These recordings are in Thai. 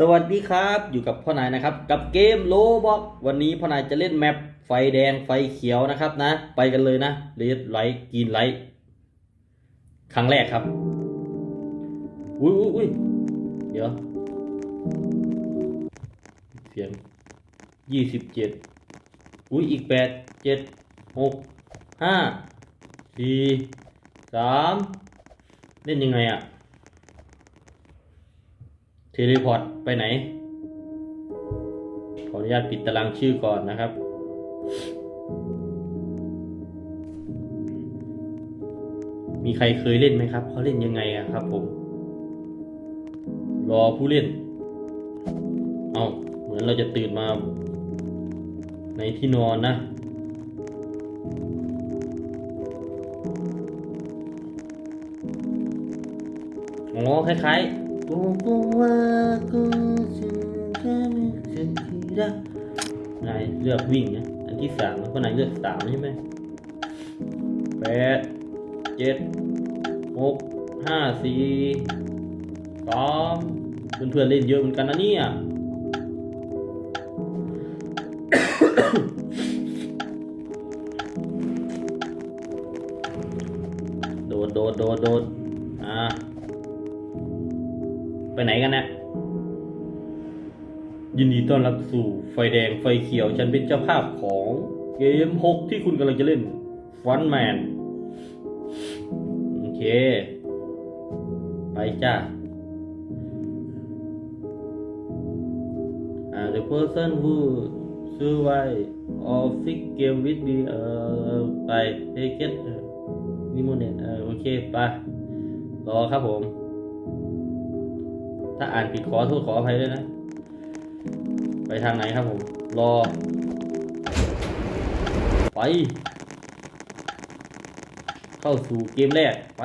สวัสดีครับอยู่กับพ่อนายนะครับ กับเกมโลบอกวันนี้พ่อนายจะเล่นแมปไฟแดงไฟเขียวนะครับนะ ไปกันเลยนะเลดไลท์กินไลท์ครั้งแรกครับ อุ้ยอุ้ยอุ้ยเดี๋ยว เสียงยี่สิบเจ็ดอุ้ยอีกแปดเจ็ดหกห้าสี่สามเล่นยังไงอะเทเลพอร์ตไปไหน ขออนุญาตปิดตารางชื่อก่อนนะครับ มีใครเคยเล่นไหมครับ เขาเล่นยังไงอะครับผม รอผู้เล่น เอาเหมือนเราจะตื่นมา ในที่นอนนะอ๋อคล้ายๆ นายเลือกวิ่งนะอันที่สามแล้วก็นายเลือกสามใช่ไหมแปดเจ็ดหกห้าสี่สามเพื่อนๆเล่นเยอะเหมือนกันนะเนี่ยโดดโดดโดดโดด ไปไหนกันนี่ยยินดีต้อนรับสู่ไฟแดงไฟเขียว ฉันเป็นเจ้าภาพของเกม6ที่คุณกำลังจะเล่นฟันแมนโอเค ไปจ้าอ่า the person who survive or fix game with me เอ่อไป take it นิโมเนตเออโอเค ไป รอครับผม ถ้าอ่านผิดขอโทษขออภัยด้วยนะ ไปทางไหนครับผม รอ ไป เข้าสู่เกมแรก ไป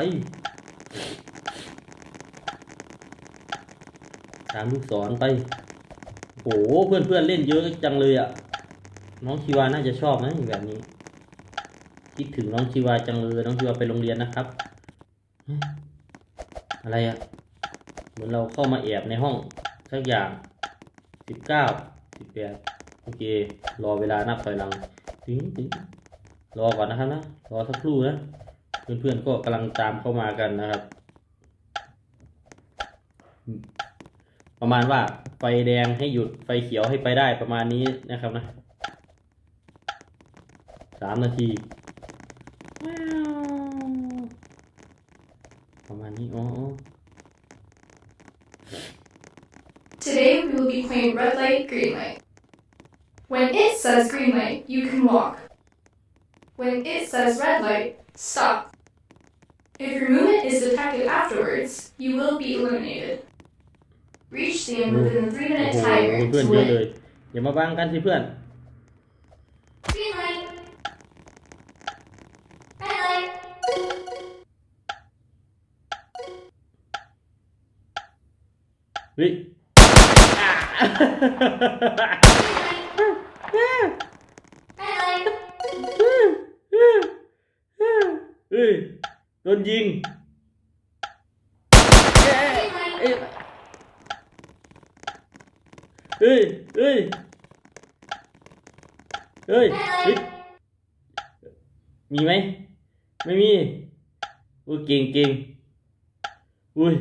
ตามลูกศรไปโหเพื่อนเพื่อนเล่นเยอะจังเลยอะ่ะ น้องชีวาน่าจะชอบนะแบบนี้ คิดถึงน้องชีวาจังเลย น้องชีวาไปโรงเรียนนะครับ อะไรอะ่ะ เหมือนเราเข้ามาแอบในห้องสักอย่างสิบเก้าสิบแปดโอเค รอเวลานับถอยหลังถึงถึงรอก่อนนะครับนะ รอสักครู่นะ เพื่อนๆก็กำลังตามเข้ามากันนะครับ ประมาณว่าไฟแดงให้หยุดไฟเขียวให้ไปได้ประมาณนี้นะครับนะสามนาทีประมาณนี้อ๋ออ๋อ Today we will be playing red light, green light. When it says green light, you can walk. When it says red light, stop. If your movement is detected afterwards, you will be eliminated. Reach the end within the 3 โอ้ minute โห timer เพื่อน to เยอะเล win. ย อย่ามาบังกันสิเพื่อน เฮ้ยเฮ้ยโดนยิงเฮ้ยเฮ้ยเฮ้ยเฮ้ยมีไหม ไม่มีอุ้ยเก่งเก่งอุ้ย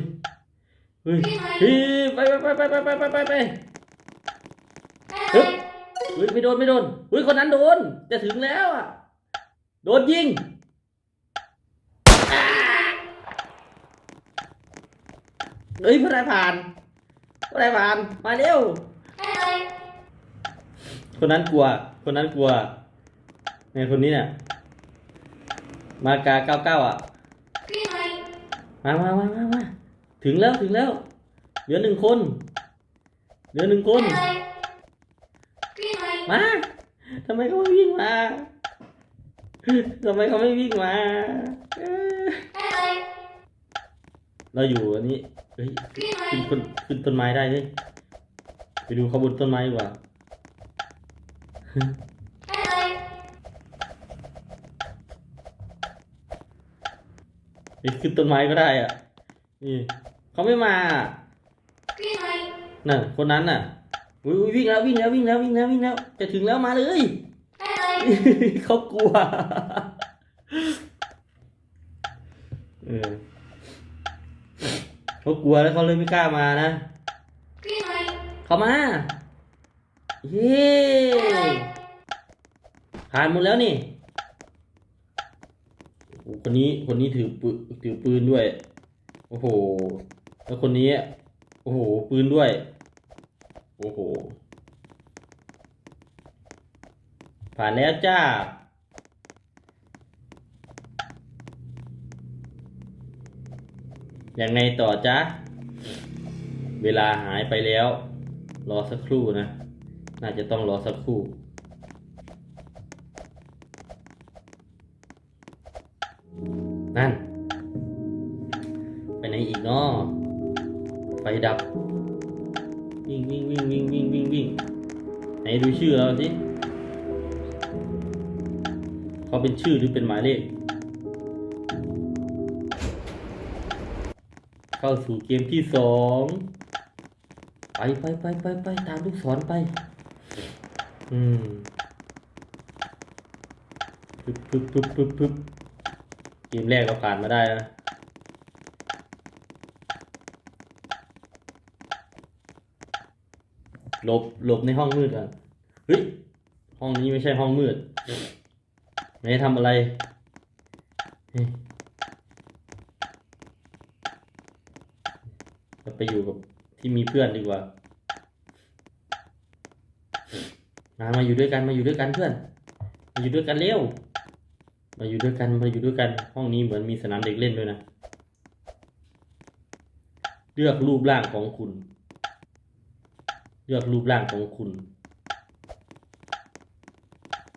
อุ้ยเฮ้ยไปไปไปไปไปไปไปไป Red เฮ้ย light. เฮ้ยไม่โดนไม่โดนเฮ้ยคนนั้นโดน จะถึงแล้วอะ โดนยิงอ่าเฮ้ยพนายผ่านพนายผ่าน มาเร็ว Red light. คนนั้นกลัว คนนั้นกลัวในคนนี้เนี่ย มากาเก้าเก้าอะ Green light. มามามามามา ถึงแล้วถึงแล้ว เหลือหนึ่งคน เหลือหนึ่งคน Red light. Green light. มาทำไมเขาไม่วิ่งมาทำไมเขาไม่วิ่งมาเอ้ย Red light. เราอยู่อันนี้เฮ้ย Green ขึ้น light. ต้นขึ้นต้นไม้ได้เฮ้ยไปดูเขาบนต้นไม้ดีกว่า Red light. ไปขึ้นต้นไม้ก็ได้อะนี่ เขาไม่มา Green light. นั่นคนนั้นน่ะอุ้ยอุ๊ยวิ่งแล้ววิ่งแล้ววิ่งแล้ววิ่งแล้ววิ่งแล้ว จะถึงแล้วมาเลย Red light. เขากลัว เออเขากลัวแล้วเขาเลยไม่กล้ามานะ Green light. เข้ามา เย้ผ่านหมดแล้วนี่โอ้โหคนนี้คนนี้ถือปืนถือปืนด้วย โอ้โห แล้วคนนี้ โอ้โห ปืนด้วย โอ้โห ผ่านแล้วจ้า ยังไงต่อจ๊ะเวลาหายไปแล้ว รอสักครู่นะ น่าจะต้องรอสักครู่นั่น ไปไหนอีกเนาะ ไฟดับ วิ่งวิ่งวิ่งวิ่งวิ่งวิ่งวิ่งไหนดูชื่อเราสิเขาเป็นชื่อหรือเป็นหมายเลข เข้าสู่เกมที่สองไปไปไปไปไปตามลูกศรไป อืมปึ๊บปึ๊บปึ๊บปึ๊บปึ๊บเกมแรกก็ผ่านมาได้แล้วนะ หลบหลบในห้องมืดก่อนเฮ้ยห้องนี้ไม่ใช่ห้องมืด ไม่ได้ทำอะไรเฮ้ยเราไปอยู่กับที่มีเพื่อนดีกว่า มามาอยู่ด้วยกันมาอยู่ด้วยกันเพื่อน มาอยู่ด้วยกันเร็ว มาอยู่ด้วยกันมาอยู่ด้วยกัน ห้องนี้เหมือนมีสนามเด็กเล่นด้วยนะ เลือกรูปร่างของคุณ เลือกรูปร่างของคุณ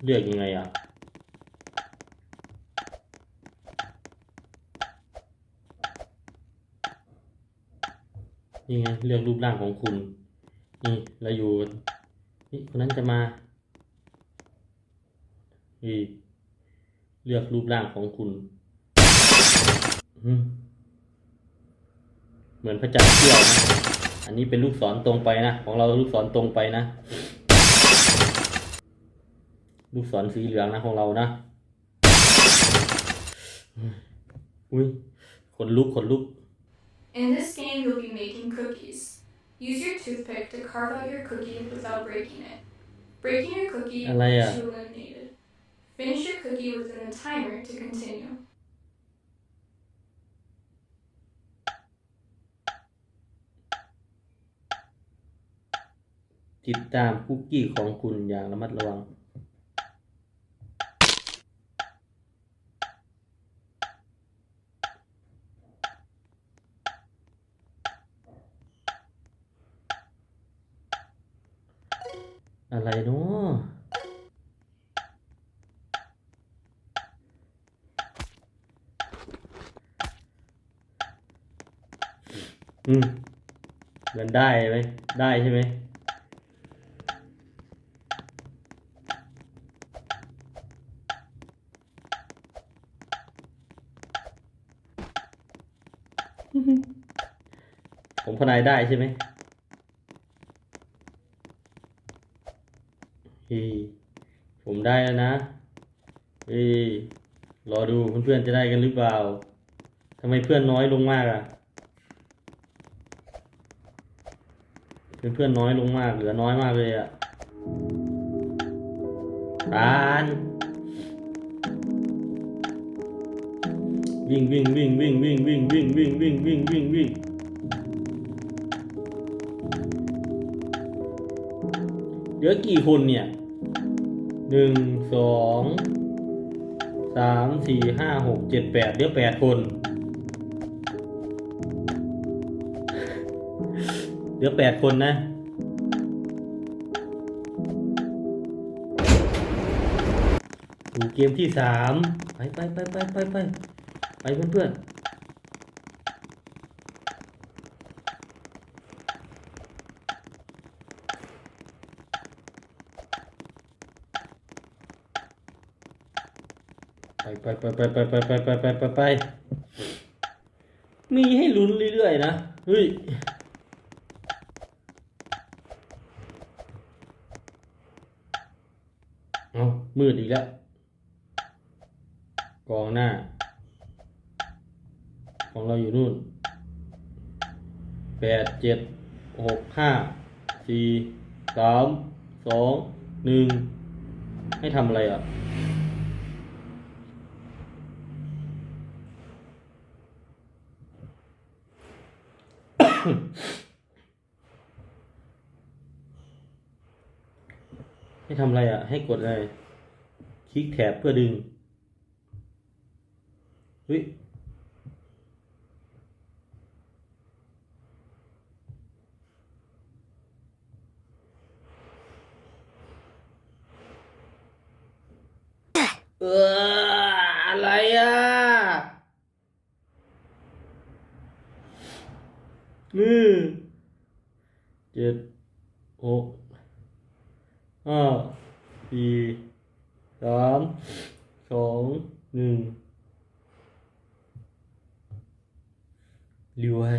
เลือกยังไงอะนี่ไงเลือกรูปร่างของคุณนี่เราอยู่นี่คนนั้นจะมานี่เลือกรูปร่างของคุณเหมือนพระจันทร์เที่ยวนะ อันนี้เป็นลูกศรตรงไปนะ ของเราลูกศรตรงไปนะ ลูกศรสีเหลืองนะของเรานะอุ้ยขนลุกขนลุก In this game, you'll be making cookies. Use your toothpick to carve out your cookie without breaking it. Breaking your cookie will Alaya. get you eliminated. Finish your cookie within the timer to continue. ติดตามคุกกี้ของคุณอย่างระมัดระวัง อะไรเนาะอืมเหมือนได้ไหมได้ใช่ไหม นายได้ใช่ไหมฮ้ยผมได้แล้วนะเฮ้รอดูเพื่อนๆจะได้กันหรือเปล่าทำไมเพื่อนน้อยลงมากอะเพื่อนๆน้อยลงมาก เหลือน้อยมากเลยอะตานวิ่งวิ่งวิ่งวิ่งวิ่งวิ่งวิ่งวิ่งวิ่งวิ่งวิ่ง ลือกี่คนเนี่ยหนึ่งสองสามสี่ห้าหกเจ็ดแปดเหลือแปดคนเหลือแปดคนนะสู่เกมที่สามไปไปไปไปไปไปไปเพื่อนเไปไปไปไปไปไปไปไปไปไปมีให้ลุ้นเรื่อยๆนะ เฮ้ย เอามืดอีกแล้ว กองหน้า ของเราอยู่นู่นแปดเจ็ดหกห้าสี่สามสองหนึ่งให้ทำอะไรอะ ให้ทำอะไรอะ ให้กดอะไร คลิกแถบเพื่อดึงเฮ้ยอะไรอะ มือเจ็ดหกห้าสี่สามสองหนึ่งรวย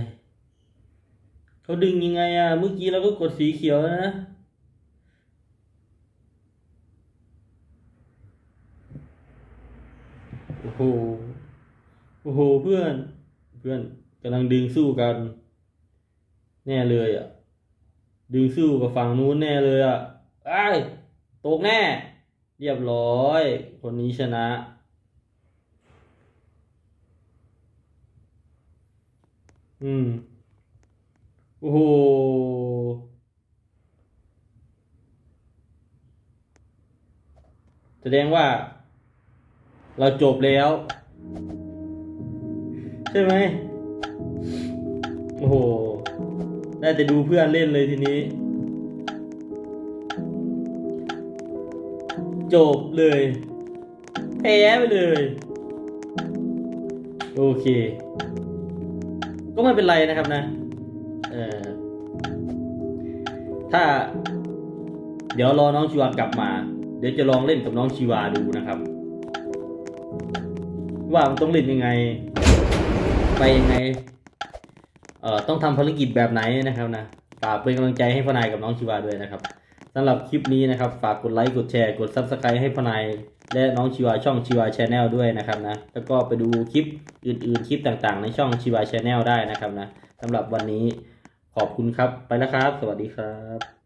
เขาดึงยังไงอะ เมื่อกี้เราก็กดสีเขียวแล้วนะโอ้โห โอ้โห เพื่อน เพื่อนกำลังดึงสู้กัน แน่เลยอะ ดึงสู้กับฝั่งนู้นแน่เลยอะไอ้ตกแน่ เรียบร้อย คนนี้ชนะ อืม โอ้โหแสดงว่า เราจบแล้ว ใช่ไหม โอ้โห ได้แต่ดูเพื่อนเล่นเลยทีนี้ จบเลยแพ้ไปเลย โอเค ก็ไม่เป็นไรนะครับนะ เออถ้า เดี๋ยวรอน้องชีวากลับมา เดี๋ยวจะลองเล่นกับน้องชีวาดูนะครับ ว่ามันต้องเล่นยังไง ไปยังไง อ่อต้องทำภารกิจแบบไหนนะครับนะฝากเป็นกำลังใจให้พ่อนายกับน้องชิวาด้วยนะครับสำหรับคลิปนี้นะครับ ฝากกดไลค์กดแชร์กด subscribe ให้พ่อนายและน้องชิวาช่องชิวาชาแนลด้วยนะครับนะแล้วก็ไปดูคลิปอื่นๆ คลิปต่างๆ ในช่องชิวาชาแนลได้นะครับนะสำหรับวันนี้ขอบคุณครับไปแล้วครับ สวัสดีครับ